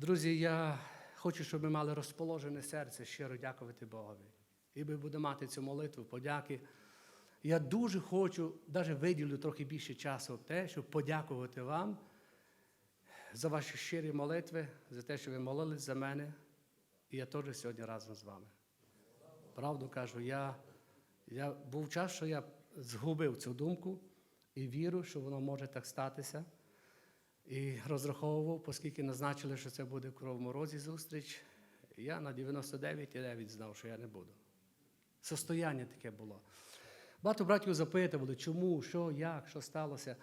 Друзі, я хочу, щоб ми мали розположене серце, щиро дякувати Богові. І ми будемо мати цю молитву, подяки. Я дуже хочу, навіть виділю трохи більше часу в те, щоб подякувати вам за ваші щирі молитви, за те, що ви молились за мене. І я теж сьогодні разом з вами. Правду кажу, я, я був час, що я згубив цю думку і віру, що воно може так статися. І розраховував, оскільки назначили, що це буде в Кровому Розі зустріч. Я на 99,9 знав, що я не буду. Состояння таке було. Багато братів запитували, чому, що, як, що сталося.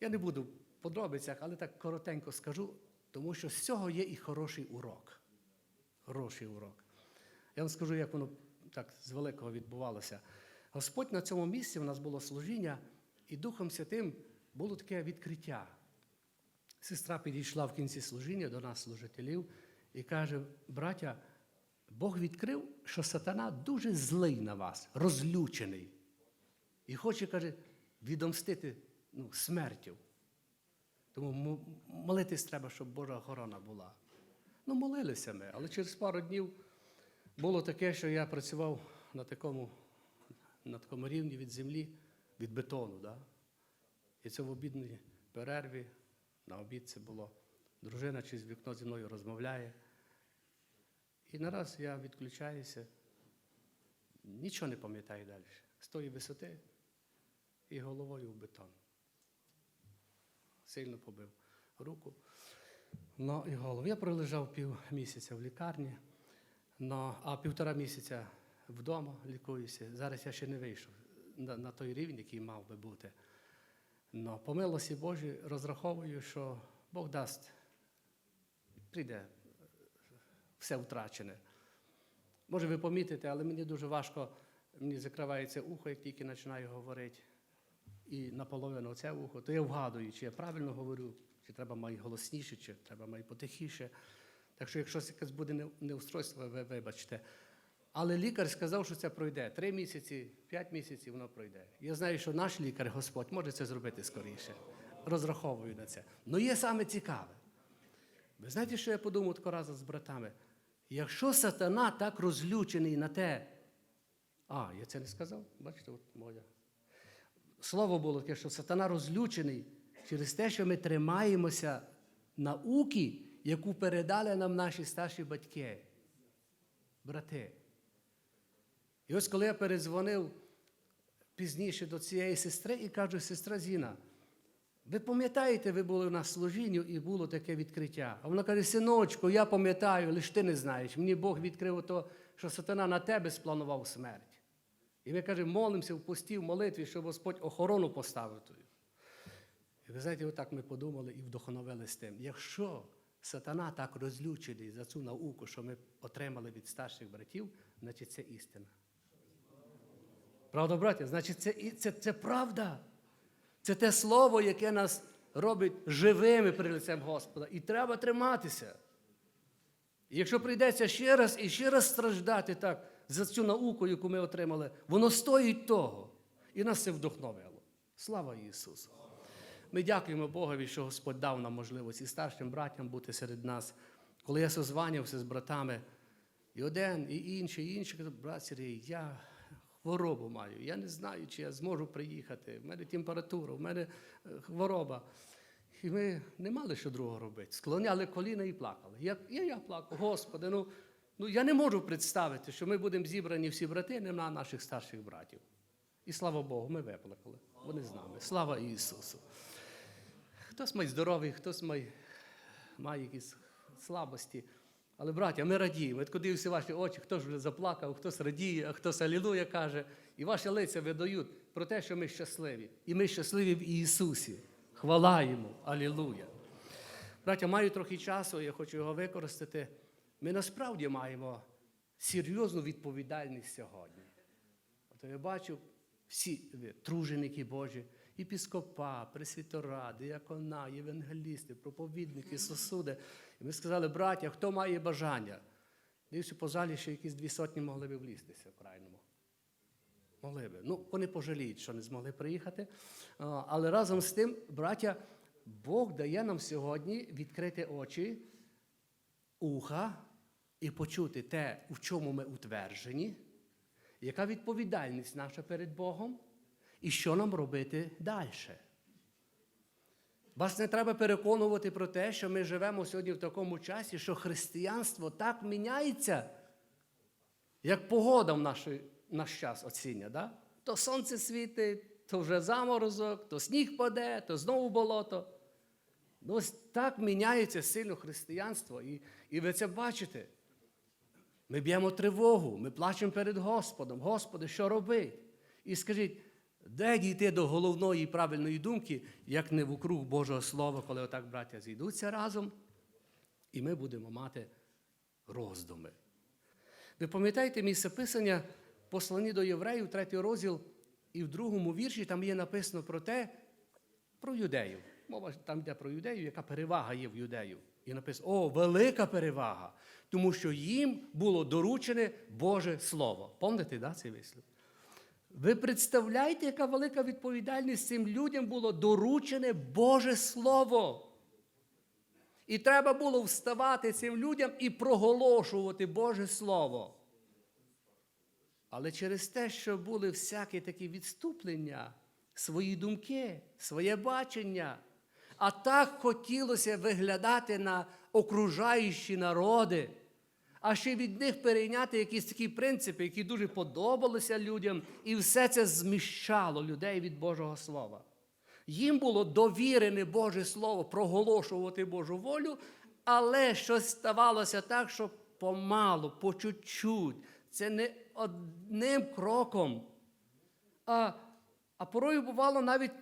Я не буду в подробицях, але так коротенько скажу, тому що з цього є і хороший урок. Хороший урок. Я вам скажу, як воно так з великого відбувалося. Господь на цьому місці у нас було служіння, і Духом Святим було таке відкриття. Сестра підійшла в кінці служіння до нас, служителів, і каже: браття, Бог відкрив, що сатана дуже злий на вас, розлючений. І хоче, каже, відомстити ну, смертю. Тому молитись треба, щоб Божа охорона була. Ну, молилися ми, але через пару днів було таке, що я працював на такому, на такому рівні від землі, від бетону. Да? І це в обідній перерві, на обід це було. Дружина через вікно зі мною розмовляє. І нараз я відключаюся, нічого не пам'ятаю далі. З тої висоти і головою в бетон. Сильно побив руку. Ну, і голову. Я пролежав пів місяця в лікарні, ну, а півтора місяця вдома лікуюся. Зараз я ще не вийшов на, на той рівень, який мав би бути. Но по милості Божій розраховую, що Бог дасть, прийде все втрачене. Може, ви помітите, але мені дуже важко, мені закривається ухо, як тільки починаю говорити. І наполовину це ухо, то я вгадую, чи я правильно говорю, чи треба має голосніше, чи треба має потихіше. Так що, якщо якесь буде неустройство, ви вибачте. Але лікар сказав, що це пройде. Три місяці, п'ять місяців воно пройде. Я знаю, що наш лікар, Господь, може це зробити скоріше. Розраховую на це. Ну є саме цікаве. Ви знаєте, що я подумав тако разом з братами? Якщо сатана так розлючений на те, а, я це не сказав, бачите, от моя. Слово було таке, що сатана розлючений через те, що ми тримаємося науки, яку передали нам наші старші батьки, брати. І ось коли я перезвонив пізніше до цієї сестри і кажу, сестра Зіна, ви пам'ятаєте, ви були нас в і було таке відкриття. А вона каже, синочку, я пам'ятаю, лише ти не знаєш. Мені Бог відкрив то, що сатана на тебе спланував смерть. І ми каже, молимося в пості, в молитві, щоб Господь охорону поставив тою. І ви знаєте, отак ми подумали і вдохновили з тим. Якщо сатана так розлючений за цю науку, що ми отримали від старших братів, значить це істина. Правда, браття? Значить, це, це, це правда. Це те слово, яке нас робить живими перед лицем Господа. І треба триматися. І якщо прийдеться ще раз і ще раз страждати так за цю науку, яку ми отримали, воно стоїть того. І нас це вдохновило. Слава Ісусу! Ми дякуємо Богові, що Господь дав нам можливість і старшим братям бути серед нас. Коли я созванявся з братами, і один, і інший, і інший брат Сергій, я хворобу маю, я не знаю, чи я зможу приїхати. В мене температура, в мене е, хвороба. І ми не мали що другого робити. Склоняли коліна і плакали. Я, я, я плакав, Господи, ну, ну я не можу представити, що ми будемо зібрані всі брати, нема наших старших братів. І слава Богу, ми виплакали. Вони з нами. Слава Ісусу. Хтось має здоровий, хтось має, має якісь слабості. Але, браття, ми радіємо. От коли всі ваші очі, хтось вже заплакав, хтось радіє, хтось алілуя каже. І ваші лиця видають про те, що ми щасливі. І ми щасливі в Ісусі. Хвала йому. Алілуя. Браття, маю трохи часу, я хочу його використати. Ми насправді маємо серйозну відповідальність сьогодні. От я бачу всі труженики Божі, епіскопа, пресвітора, діакона, євангелісти, проповідники, сосуди. І ми сказали, браття, хто має бажання? Дивлюся, по залі ще якісь дві сотні могли би влізтися в крайньому. Могли би. Ну, вони пожаліють, що не змогли приїхати. Але разом з тим, браття, Бог дає нам сьогодні відкрити очі уха і почути те, в чому ми утверджені, яка відповідальність наша перед Богом, і що нам робити далі. Вас не треба переконувати про те, що ми живемо сьогодні в такому часі, що християнство так міняється, як погода в наш, наш час оціння. Да? То сонце світить, то вже заморозок, то сніг паде, то знову болото. Ну, ось так міняється сильно християнство. І, і ви це бачите. Ми б'ємо тривогу, ми плачемо перед Господом. Господи, що робити? І скажіть, де дійти до головної правильної думки, як не вокруг Божого Слова, коли отак браття зійдуться разом, і ми будемо мати роздуми. Ви пам'ятаєте місце писання послані до євреїв, третій розділ, і в другому вірші там є написано про те, про юдеїв. Мова там йде про юдеїв, яка перевага є в юдеїв. І написано, о, велика перевага, тому що їм було доручене Боже Слово. Пам'ятаєте, да, цей вислів? Ви представляєте, яка велика відповідальність цим людям було доручене Боже Слово. І треба було вставати цим людям і проголошувати Боже Слово. Але через те, що були всякі такі відступлення, свої думки, своє бачення, а так хотілося виглядати на окружаючі народи, а ще від них перейняти якісь такі принципи, які дуже подобалися людям, і все це зміщало людей від Божого Слова. Їм було довірене Боже Слово проголошувати Божу волю, але щось ставалося так, що помалу, по чуть-чуть. Це не одним кроком. А, а порою бувало навіть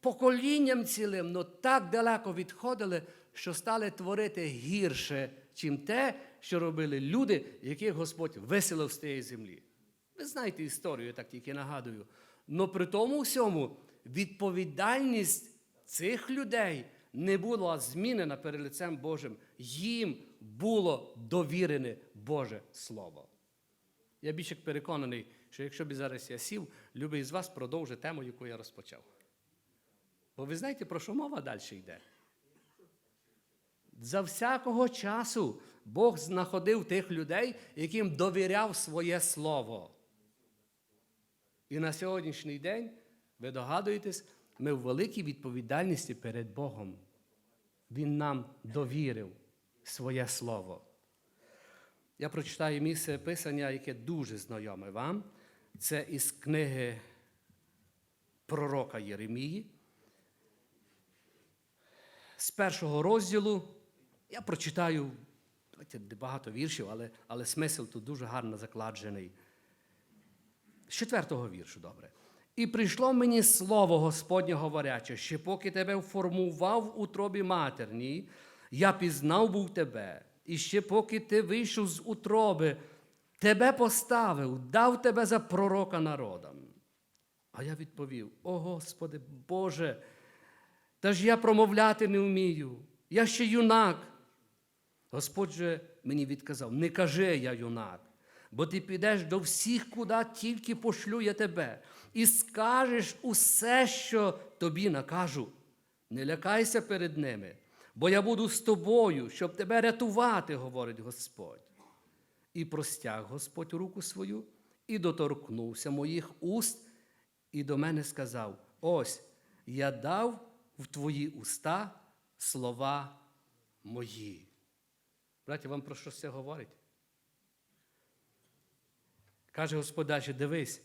поколінням цілим, но так далеко відходили, що стали творити гірше, чим те, що робили люди, яких Господь виселив з тієї землі. Ви знаєте історію, я так тільки нагадую. Но при тому всьому відповідальність цих людей не була змінена перед лицем Божим. Їм було довірене Боже Слово. Я більше переконаний, що якщо б зараз я сів, любий з вас продовжить тему, яку я розпочав. Бо ви знаєте, про що мова далі йде? За всякого часу Бог знаходив тих людей, яким довіряв своє слово. І на сьогоднішній день, ви догадуєтесь, ми в великій відповідальності перед Богом. Він нам довірив своє слово. Я прочитаю місце писання, яке дуже знайоме вам. Це із книги пророка Єремії. З першого розділу я прочитаю багато віршів, але, але смисл тут дуже гарно закладений. З четвертого віршу, добре. І прийшло мені слово Господнє говоряче, що поки тебе формував у тробі матерній, я пізнав був тебе, і ще поки ти вийшов з утроби, тебе поставив, дав тебе за пророка народам. А я відповів: О Господи Боже, та ж я промовляти не вмію, я ще юнак. Господь же мені відказав: не кажи я юнак, бо ти підеш до всіх, куди тільки пошлю я тебе, і скажеш усе, що тобі накажу. Не лякайся перед ними, бо я буду з тобою, щоб тебе рятувати, говорить Господь. І простяг Господь руку свою, і доторкнувся моїх уст, і до мене сказав: Ось я дав в твої уста слова мої. Браті, вам про що це говорить? Каже Господь дивись,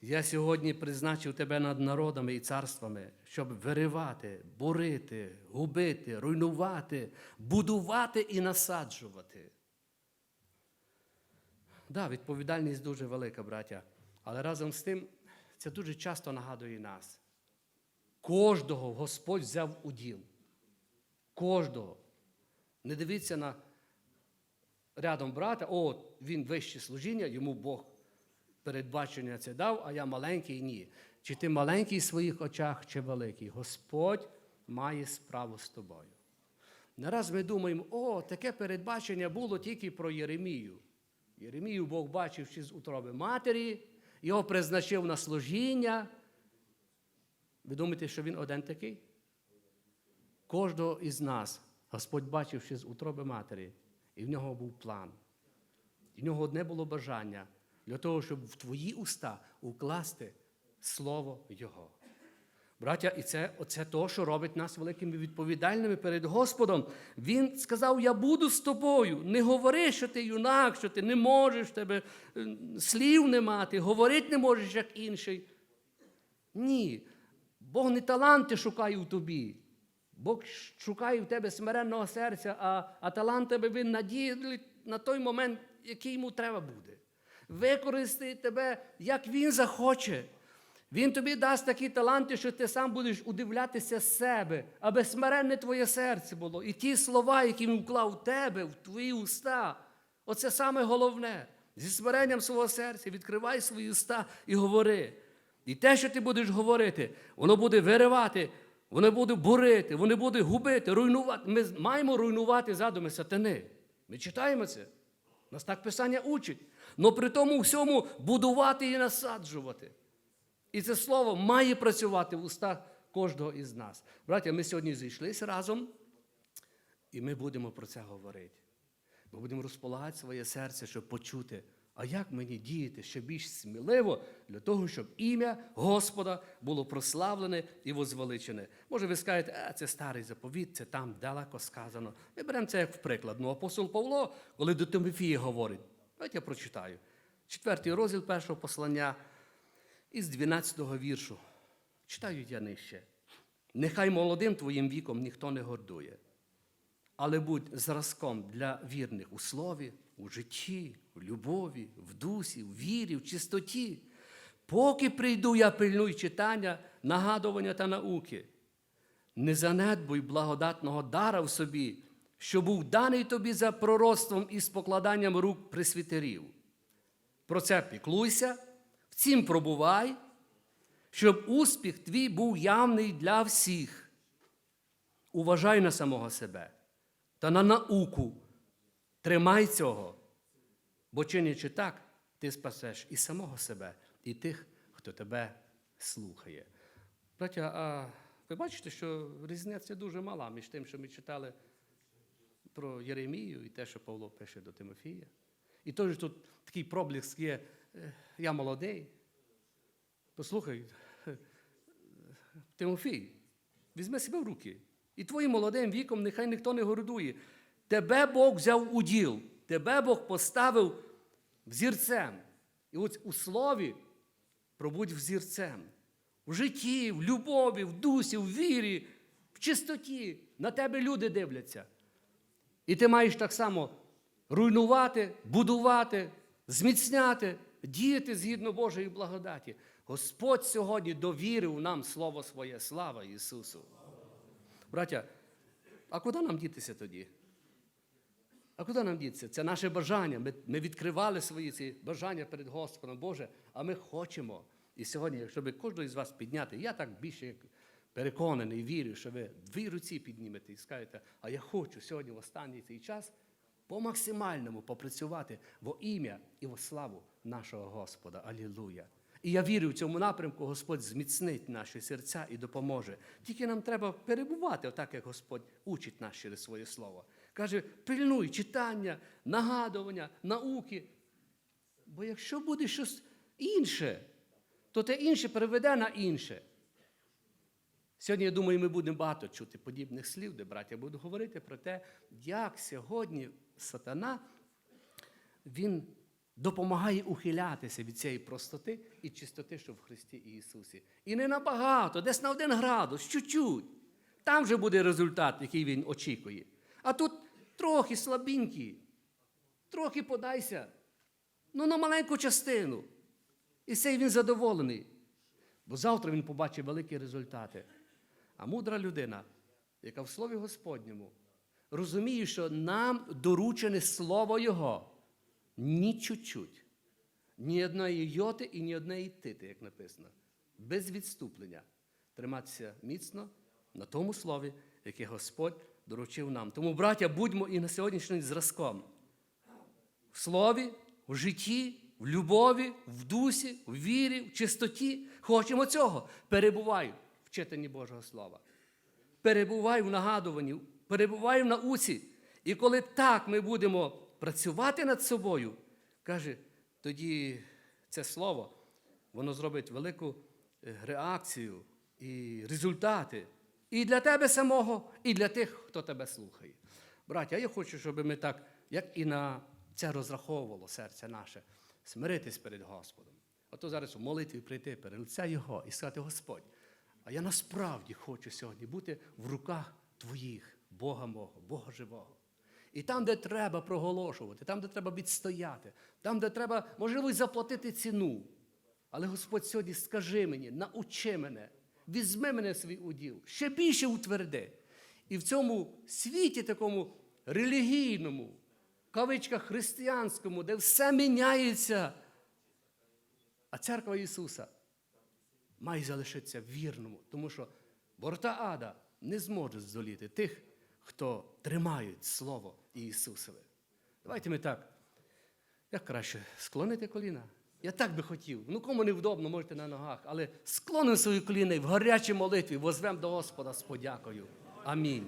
я сьогодні призначив тебе над народами і царствами, щоб виривати, бурити, губити, руйнувати, будувати і насаджувати. Так, да, відповідальність дуже велика, браття. Але разом з тим це дуже часто нагадує нас. Кожного Господь взяв у діл. Кожного. Не дивіться на рядом брата, о, він вище служіння, йому Бог передбачення це дав, а я маленький ні. Чи ти маленький в своїх очах, чи великий? Господь має справу з тобою. Не раз ми думаємо, о, таке передбачення було тільки про Єремію. Єремію Бог бачив ще з утроби матері, його призначив на служіння. Ви думаєте, що він один такий? Кожного із нас Господь бачив ще з утроби матері І в нього був план. І в нього одне було бажання для того, щоб в твої уста укласти слово Його. Браття, і це оце то, що робить нас великими відповідальними перед Господом. Він сказав: Я буду з тобою. Не говори, що ти юнак, що ти не можеш, тебе е, слів нема, ти говорити не можеш, як інший. Ні. Бог не таланти шукає в тобі. Бог шукає в тебе смиренного серця, а, а талант тебе він наділить на той момент, який йому треба буде. Використає тебе, як він захоче. Він тобі дасть такі таланти, що ти сам будеш удивлятися себе, аби смиренне твоє серце було. І ті слова, які він вклав в тебе, в твої уста, оце саме головне. Зі смиренням свого серця відкривай свої уста і говори. І те, що ти будеш говорити, воно буде виривати, воно буде бурити, воно буде губити, руйнувати. Ми маємо руйнувати задуми сатани. Ми читаємо це. Нас так Писання учить. Но при тому всьому будувати і насаджувати. І це слово має працювати в устах кожного із нас. Браття, ми сьогодні зійшлися разом, і ми будемо про це говорити. Ми будемо розполагати своє серце, щоб почути, а як мені діяти ще більш сміливо для того, щоб ім'я Господа було прославлене і возвеличене. Може, ви скажете, а це старий заповіт, це там далеко сказано. Ми беремо це як в приклад. Ну, апостол Павло, коли до Тимофія говорить, давайте я прочитаю. Четвертий розділ першого послання із 12-го віршу. Читаю я нижче. Нехай молодим твоїм віком ніхто не гордує, але будь зразком для вірних у слові, у житті, в любові, в дусі, в вірі, в чистоті. Поки прийду, я пильнуй читання, нагадування та науки. Не занедбуй благодатного дара в собі, що був даний тобі за пророцтвом і з покладанням рук присвітерів. Про це піклуйся, в цім пробувай, щоб успіх твій був явний для всіх. Уважай на самого себе та на науку. Тримай цього. Бо чинячи так, ти спасеш і самого себе, і тих, хто тебе слухає. Браття, а ви бачите, що різниця дуже мала між тим, що ми читали про Єремію і те, що Павло пише до Тимофія. І теж тут такий проблиск є, е, я молодий. Послухай, е, Тимофій, візьми себе в руки. І твоїм молодим віком нехай ніхто не гордує. Тебе Бог взяв у діл, тебе Бог поставив взірцем. І от у слові пробудь взірцем. В житті, в любові, в дусі, в вірі, в чистоті. На тебе люди дивляться. І ти маєш так само руйнувати, будувати, зміцняти, діяти згідно Божої благодаті. Господь сьогодні довірив нам Слово своє, слава Ісусу. Браття, а куди нам дітися тоді? А куди нам дітися? Це наше бажання. Ми, ми відкривали свої ці бажання перед Господом Боже, а ми хочемо. І сьогодні, якщо би кожного з вас підняти, я так більше переконаний, вірю, що ви дві руці піднімете і скажете, а я хочу сьогодні в останній цей час по максимальному попрацювати во ім'я і во славу нашого Господа. Алілуя. І я вірю в цьому напрямку, Господь зміцнить наші серця і допоможе. Тільки нам треба перебувати, отак як Господь учить нас через своє слово. Каже, пильнуй читання, нагадування, науки. Бо якщо буде щось інше, то те інше переведе на інше. Сьогодні, я думаю, ми будемо багато чути подібних слів, де браття будуть говорити про те, як сьогодні сатана він допомагає ухилятися від цієї простоти і чистоти, що в Христі Ісусі. І не набагато, десь на один градус, чуть-чуть. Там вже буде результат, який він очікує. А тут трохи слабенький, трохи подайся, ну на маленьку частину. І цей він задоволений. Бо завтра він побачить великі результати. А мудра людина, яка в Слові Господньому, розуміє, що нам доручене Слово Його ні чуть-чуть, ні одної йоти і ні одної тити, як написано, без відступлення. Триматися міцно на тому слові, яке Господь доручив нам. Тому, браття, будьмо і на сьогоднішній зразком. В слові, в житті, в любові, в дусі, в вірі, в чистоті. Хочемо цього. Перебувай в читанні Божого Слова. Перебувай в нагадуванні, перебувай в науці. І коли так ми будемо працювати над собою, каже, тоді це слово, воно зробить велику е, реакцію і результати і для тебе самого, і для тих, хто тебе слухає. Браття, я хочу, щоб ми так, як і на це розраховувало серце наше, смиритись перед Господом. Ото зараз у молитві прийти перед лиця Його і сказати, Господь, а я насправді хочу сьогодні бути в руках Твоїх, Бога мого, Бога живого. І там, де треба проголошувати, там, де треба відстояти, там, де треба, можливо, заплатити ціну. Але Господь сьогодні скажи мені, научи мене, візьми мене свій уділ, ще більше утверди. І в цьому світі такому релігійному, кавичках християнському, де все міняється, а церква Ісуса має залишитися вірному, тому що борта ада не зможе здоліти тих, хто тримають Слово Ісусове. Давайте ми так. Як краще склонити коліна? Я так би хотів. Ну, кому невдобно, можете на ногах, але склонимо свої коліна і в гарячій молитві возвемо до Господа з подякою. Амінь.